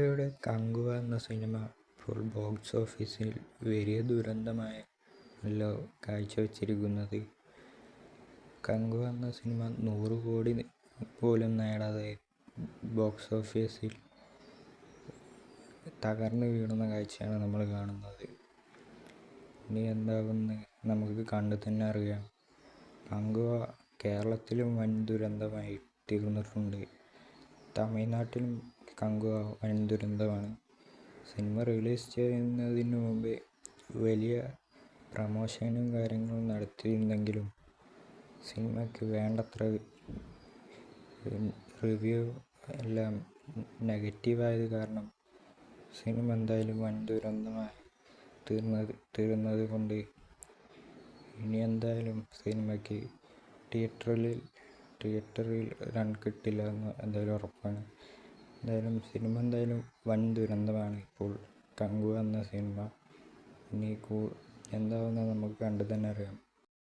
യുടെ കങ്കുവ എന്ന സിനിമ ഇപ്പോൾ ബോക്സ് ഓഫീസിൽ വലിയ ദുരന്തമായല്ലോ കാഴ്ചവെച്ചിരിക്കുന്നത്. കങ്കുവ എന്ന സിനിമ നൂറ് കോടി പോലും നേടാതെ ബോക്സ് ഓഫീസിൽ തകർന്നു വീഴുന്ന കാഴ്ചയാണ് നമ്മൾ കാണുന്നത്. ഇനി എന്താകുമെന്ന് നമുക്ക് കണ്ടു തന്നെ അറിയാം. കങ്കുവ കേരളത്തിലും വൻ ദുരന്തമായി തീർന്നിട്ടുണ്ട്. തമിഴ്നാട്ടിലും കങ്കുവ വൻ ദുരന്തമാണ്. സിനിമ റിലീസ് ചെയ്യുന്നതിന് മുമ്പേ വലിയ പ്രമോഷനും കാര്യങ്ങളും നടത്തിയിരുന്നെങ്കിലും സിനിമയ്ക്ക് വേണ്ടത്ര റിവ്യൂ എല്ലാം നെഗറ്റീവായത് കാരണം സിനിമ എന്തായാലും വൻ ദുരന്തമായി തീർന്നത് കൊണ്ട് ഇനി എന്തായാലും സിനിമയ്ക്ക് തിയേറ്ററിൽ റൺ കിട്ടില്ല എന്ന് എന്തായാലും ഉറപ്പാണ്. എന്തായാലും സിനിമ എന്തായാലും വൻ ദുരന്തമാണ് ഇപ്പോൾ കങ്കു എന്ന സിനിമ. ഇനി എന്താകുമെന്ന് നമുക്ക് കണ്ടു തന്നെ അറിയാം.